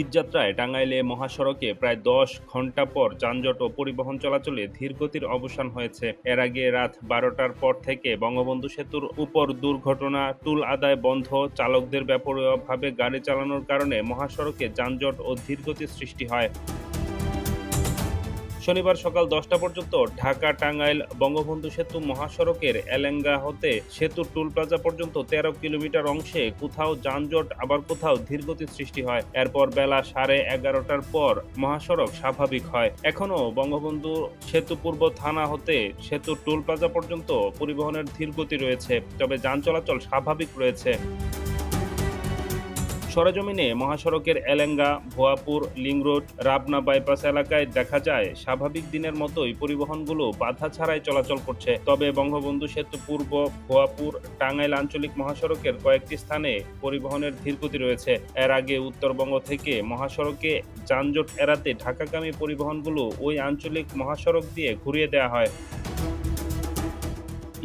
ঈদযাত্রায় টাঙ্গাইলে মহাসড়কে প্রায় দশ ঘণ্টা পর যানজট ও পরিবহন চলাচলে ধীরগতির অবসান হয়েছে। এর আগে রাত বারোটার পর থেকে বঙ্গবন্ধু সেতুর উপর দুর্ঘটনা, টুল আদায় বন্ধ, চালকদের ব্যাপকভাবে গাড়ি চালানোর কারণে মহাসড়কে যানজট ও ধীরগতির সৃষ্টি হয়। শনিবার সকাল দশটা পর্যন্ত ঢাকা টাঙ্গাইল বঙ্গবন্ধু সেতু মহাসড়কের এলেঙ্গা হতে সেতু টুল প্লাজা পর্যন্ত তেরো কিলোমিটার অংশে কোথাও যানজট, আবার কোথাও ধীরগতির সৃষ্টি হয়। এরপর বেলা সাড়ে এগারোটার পর মহাসড়ক স্বাভাবিক হয়। এখনও বঙ্গবন্ধু সেতু পূর্ব থানা হতে সেতু টুল প্লাজা পর্যন্ত পরিবহনের ধীরগতি রয়েছে, তবে যান চলাচল স্বাভাবিক রয়েছে। সরেজমিনে মহাসড়কের Elenga, Bhuapur link road Rabna bypass এলাকায় দেখা যায়, স্বাভাবিক দিনের মতোই পরিবহনগুলো বাধা ছাড়াই চলাচল করছে। তবে বঙ্গবন্ধু সেতু পূর্ব, ভুয়াপুর, টাঙ্গাইল আঞ্চলিক মহাসড়কের কয়েকটি স্থানে পরিবহনের ধীরগতি রয়েছে। এর আগে উত্তরবঙ্গ থেকে মহাসড়কে যানজট এড়াতে ঢাকাগামী পরিবহনগুলো ওই আঞ্চলিক মহাসড়ক দিয়ে ঘুরিয়ে দেওয়া হয়।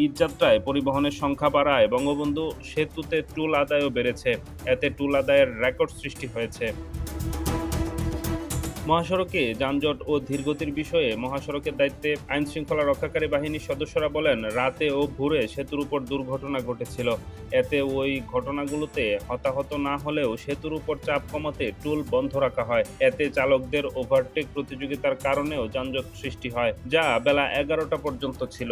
ঈদযাত্রায় পরিবহনের সংখ্যা বাড়ায়, বঙ্গবন্ধু সেতুতে টুল আদায়ও বেড়েছে। এতে টুল আদায়ের রেকর্ড সৃষ্টি হয়েছে। মহাসড়কে যানজট ও ধীরগতির বিষয়ে মহাসড়কের দায়িত্বে আইন শৃঙ্খলা রক্ষাকারী বাহিনীর সদস্যরা বলেন, রাতে ও ভোরে সেতুর উপর দুর্ঘটনা ঘটেছিল। এতে ওই ঘটনাগুলোতে হতাহত না হলেও সেতুর উপর চাপ কমাতে টুল বন্ধ রাখা হয়। এতে চালকদের ওভারটেক প্রতিযোগিতার কারণেও যানজট সৃষ্টি হয়, যা বেলা এগারোটা পর্যন্ত ছিল।